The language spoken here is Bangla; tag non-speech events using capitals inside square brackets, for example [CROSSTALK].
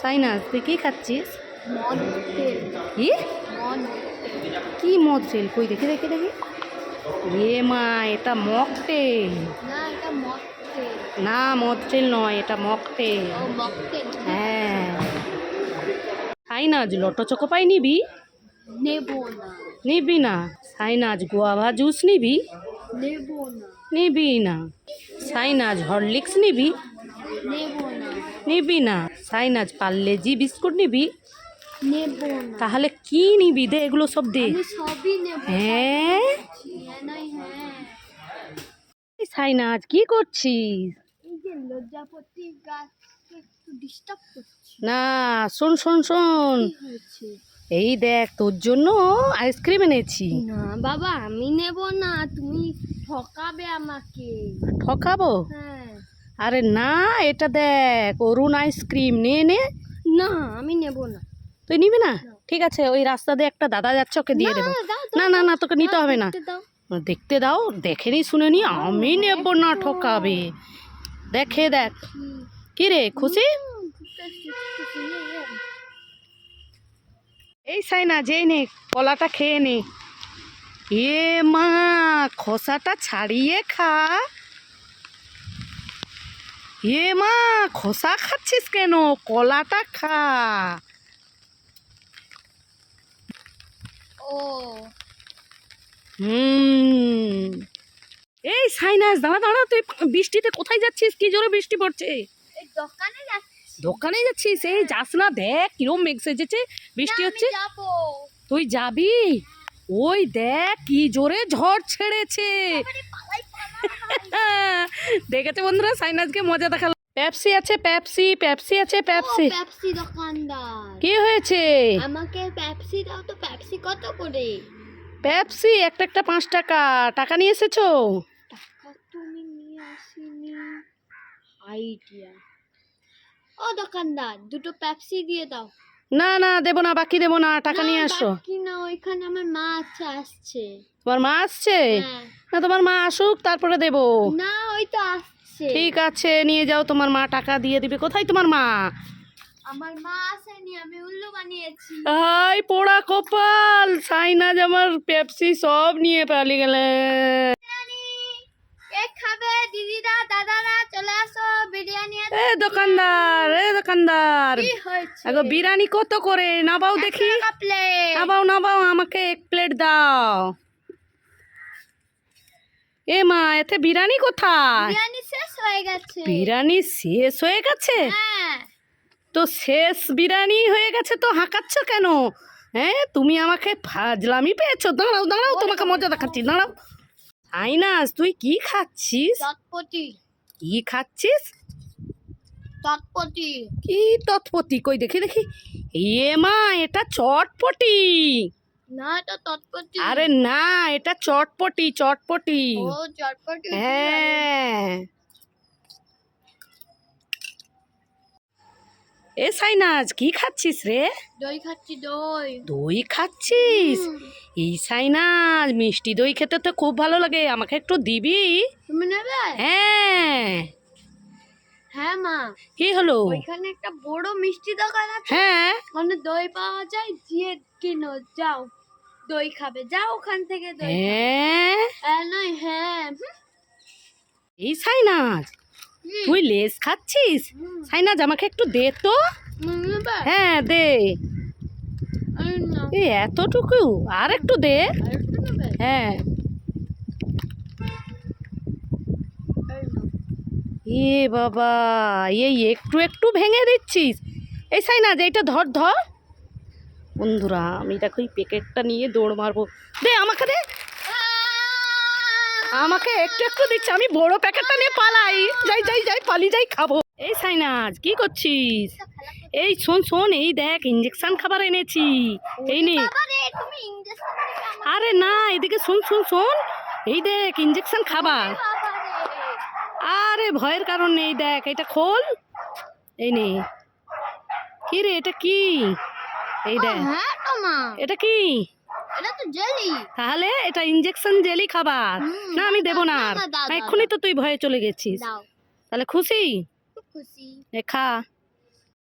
সাইনাস তুই কী খাচ্ছিস? কি? কি মকটেল কই দেখি দেখি দেখি। এ মা এটা মকটেল না এটা মকটেল নয় এটা মকটেল হ্যাঁ। সাইনাজ লটো চকো পাই নিবি? নেব না। নিবি না। সাইনাজ গোয়াভা জুস নিবি? নিবি না। সাইনাজ হরলিক্স নিবি? নেব না। সাইনাজ পার্লেজি বিস্কুট নিবি? নেব তাহলে কি নিবি? দে এগুলো সব দে। হ্যাঁ? হ্যাঁ হ্যাঁ। সাইনাজ কি করছিস? না শোন শোন শোন। এই দেখ তোর জন্য আইসক্রিম এনেছি। না বাবা আমি নেব না তুমি ঠকাবে আমাকে। ঠকাবো? হ্যাঁ। আরে না এটা দেখ অরুণ আইসক্রিম নে নে। না আমি নেব না। তুই নিবি না? ঠিক আছে ওই রাস্তা দিয়ে একটা দাদা যাচ্ছে ওকে দিয়ে দেবো। না, না না তোকে নিতে হবে না। দেখতে দাও। দেখে নি শুনে নি আমি নেব না ঠকাবে। দেখে দেখ। কি রে খুশি। এই সাইনা যেই নে কলাটা খেয়ে নে। এ মা খোসাটা ছাড়িয়ে খা। এ মা খোসা খাচ্ছিস কেন? কলাটা খা। ও। হুম। এই সাইনাস দাঁড়া দাঁড়া তুই বৃষ্টিতে কোথায় যাচ্ছিস? কি জোরে বৃষ্টি পড়ছে? দোকানে যাচ্ছি। দোকানে যাচ্ছিস? এই যাস না দেখ কিরম মেঘ সেজেছে। বৃষ্টি হচ্ছে। তুই যাবি? ওই দেখ কি জোরে ঝড় ছেড়েছে। [LAUGHS] দেখেছে বন্ধুরা? সাইনাজকে মজা দেখাল পেপসি আছে পেপসি পেপসি আছে পেপসি। পেপসি দোকানদার। কি হয়েছে? আমাকে পেপসি দাও তো পেপসি কত করে? পেপসি একটা একটা পাঁচ টাকা। টাকা নিয়ে এসেছ? টাকা তুমি নিয়ে আসিনি। আইডিয়া। ও দোকানদার দুটো পেপসি দিয়ে দাও। না না দেবো না বাকি দেবো না টাকা নিয়ে আসো। কি না ওইখানে আমার মা আছে আসছে। তোমার মা আসছে? হ্যাঁ। না তোমার মা আসুক তারপরে দেবো। না ওই তো আসছে। ঠিক আছে নিয়ে যাও তোমার মা টাকা দিয়ে দিবে। কোথায় তোমার মা? আমার মা আসেনি আমি উল্লু বানিয়েছি। আই পোড়া কপাল! সাইনাজ আমার পেপসি সব নিয়ে পালিয়ে গেলে এ দোকানদার এ দোকানদার। আগো বিরিয়ানি কত করে? নাবাও দেখি। নাবাও নাবাও আমাকে এক প্লেট দাও। এ মা এতে বিরিয়ানি কোথায়? বিরিয়ানি শেষ হয়ে গেছে। হয়ে গেছে? তো শেষ বিরিয়ানি হয়ে গেছে তো হাঁকাচ্ছ কেন? হ্যাঁ তুমি আমাকে ফাজলামি পেয়েছ। দাঁড়াও দাঁড়াও তোমাকে মজা দেখাচ্ছি। দাঁড়াও। আইনাস তুই কি খাচ্ছিস? কি খাচ্ছিস? চটপটি কি তৎপতি? কই দেখি দেখি। এ মা এটা চটপটি। না চটপটি আরে না এটা চটপটি চটপটি। ও চটপটি হ্যাঁ। এ সাইনাজ কি খাচ্ছিস রে? দই খাচ্ছি দই। দই খাচ্ছিস? এই সাইনাজ মিষ্টি দই খেতে তো খুব ভালো লাগে। আমাকে একটু দিবি? তুমি নেবে? হ্যাঁ। হ্যাঁ মা। কি হলো? ওইখানে একটা বড় মিষ্টি দোকান আছে। হ্যাঁ। ওখানে দই পাওয়া যায় গিয়ে কিনো যাও। দই খাবে যাও ওখান থেকে দই হ্যাঁ? হ্যাঁ নয় হ্যাঁ এই সাইনাজ তুই লেস খাচ্ছিস? সাইনাজ আমাকে একটু দে তো। হ্যাঁ দে। এতটুকু আর একটু দে? হ্যাঁ এই নাও। এ বাবা, এই একটু একটু ভেঙে দিচ্ছিস। এই সাই না যে এইটা ধর ধর। বন্ধুরা, আমি দেখো প্যাকেটটা নিয়ে দৌড় মারবো। দে, আমাকে দে। আমাকে একটু একটু দিচ্ছে, আমি বড় প্যাকেটটা নিয়ে পালাই। যাই যাই যাই পালি যাই, খাব। এই সাইনাজ কি করছিস? এই শোন শোন, এই দেখ ইঞ্জেকশন খাবার এনেছি। এই নে। আরে না, এদিকে শোন শোন শোন। এই দেখ ইঞ্জেকশন খাবার। আরে ভয়ের কারণ নেই দেখ এটা খোল। এই নে। কি রে এটা কি? এই দেখ। হ্যাঁ এটা কি? এটা তো জেলি। তাহলে এটা ইঞ্জেকশন জেলি খাবার। না আমি দেবো না আর। এক্ষুনি তো তুই ভয়ে চলে গেছিস। তাহলে খুশি? খুশি। খা।